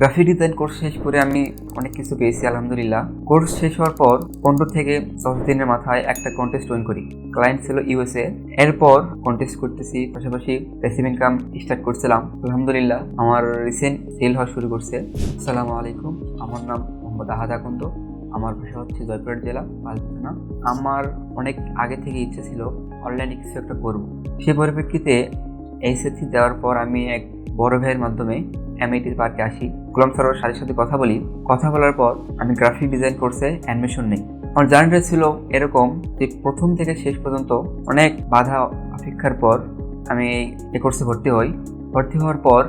Graphic design course শেষ করে আমি অনেক কিছু পেয়েছি, আলহামদুলিল্লাহ। কোর্স শেষ হওয়ার পর পনেরো থেকে দশ দিনের মাথায় একটা কন্টেস্ট উইন করি। ক্লায়েন্ট ছিল ইউএসএ এরপর কন্টেস্ট করতেছি, পাশাপাশি প্যাসিভ ইনকাম স্টার্ট করছিলাম। আলহামদুলিল্লাহ, আমার রিসেন্ট সেল হওয়া শুরু করছে। আসসালামু আলাইকুম, আমার নাম মোহাম্মদ আহাদ আকন্দ। আমার ভাষা হচ্ছে জয়পুরহাট জেলা পালকি আমার অনেক আগে থেকে ইচ্ছে ছিল অনলাইনে কিছু একটা করব। সে পরিপ্রেক্ষিতে এইচএসসি দেওয়ার পর আমি এক বড় ভাইয়ের মাধ্যমে এমআইটির পার্কে আসি। গোলাম সরোয়ার সাথে সাথে কথা বলি। কথা বলার পর আমি গ্রাফিক ডিজাইন কোর্সে অ্যাডমিশন নেই। আমার জার্নিটা ছিল এরকম যে প্রথম থেকে শেষ পর্যন্ত অনেক বাধা অপেক্ষার পর আমি এই কোর্সে ভর্তি হই। ভর্তি হওয়ার পর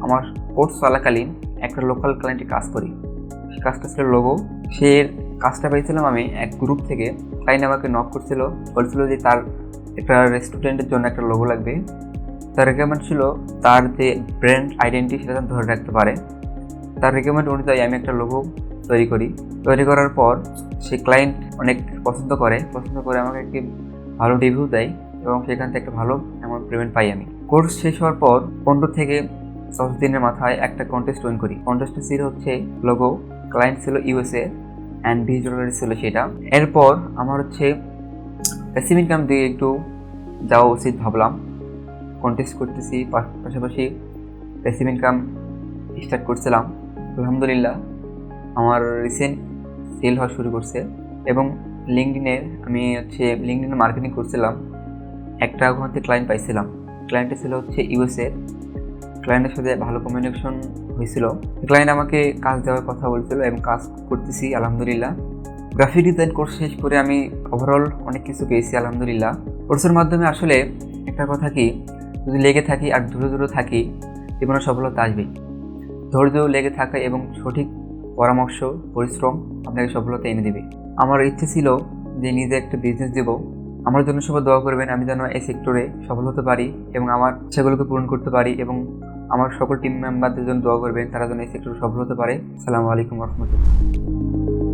আমার কোর্স চলাকালীন একটা লোকাল ক্লায়েন্টে কাজ করি। সেই কাজটা ছিল লোগো সে কাজটা পেয়েছিলাম আমি এক গ্রুপ থেকে। ক্লায়েন্ট আমাকে নক করছিল। বলছিল যে তার একটা রেস্টুরেন্টের জন্য একটা লোগো লাগবে। তার রেকমেন্ড ছিল তার যে ব্র্যান্ড আইডেন্টি সেটা ধরে রাখতে পারে। তার রেকমেন্ড অনুযায়ী আমি একটা লোগো তৈরি করি। তৈরি করার পর সে ক্লায়েন্ট অনেক পছন্দ করে পছন্দ করে আমাকে একটি ভালো রিভিউ দেয় এবং সেখান থেকে একটা ভালো অ্যামাউন্ট পেমেন্ট পাই আমি। কোর্স শেষ হওয়ার পর পনেরো থেকে দশ দিনের মাথায় একটা কন্টেস্ট উইন করি। কন্টেস্টটা ছিল হচ্ছে লোগো ক্লায়েন্ট ছিল ইউএসএ অ্যান্ড ভিজুয়ালারি ছিল সেটা। এরপর আমার হচ্ছে প্যাসিভ ইনকাম দিয়ে একটু যাওয়া উচিত ভাবলাম। কন্টেস্ট করতেছি পাশাপাশি প্যাসিভ ইনকাম স্টার্ট করছিলাম। আলহামদুলিল্লাহ, আমার রিসেন্ট সেল হওয়া শুরু করছে এবং লিঙ্কডিনের আমি হচ্ছে লিঙ্কডিনে মার্কেটিং করছিলাম। একটা ওখান থেকে ক্লায়েন্ট পাইছিলাম। ক্লায়েন্টটা ছিল হচ্ছে ইউএসএ ক্লায়েন্টের সাথে ভালো কমিউনিকেশন হয়েছিল। ক্লায়েন্ট আমাকে কাজ দেওয়ার কথা বলছিল এবং কাজ করতেছি, আলহামদুলিল্লাহ। গ্রাফিক ডিজাইন কোর্স শেষ করে আমি ওভারঅল অনেক কিছু পেয়েছি, আলহামদুলিল্লাহ। কোর্সের মাধ্যমে আসলে একটা কথা কি, যদি লেগে থাকি আর দূরে দূরে থাকি, জীবনে সফলতা আসবেই। ধৈর্য লেগে থাকা এবং সঠিক পরামর্শ, পরিশ্রম আপনাকে সফলতা এনে দেবে। আমার ইচ্ছে ছিল যে নিজে একটা বিজনেস দেব। আমার জন্য সবাই দোয়া করবেন, আমি যেন এই সেক্টরে সফল হতে পারি এবং আমার সেগুলোকে পূরণ করতে পারি এবং আমার সকল টিম মেম্বারদের জন্য দোয়া করবেন, তারা যেন এই সেক্টরে সফল হতে পারে। সালামু আলাইকুম রহমতুল্লাহ।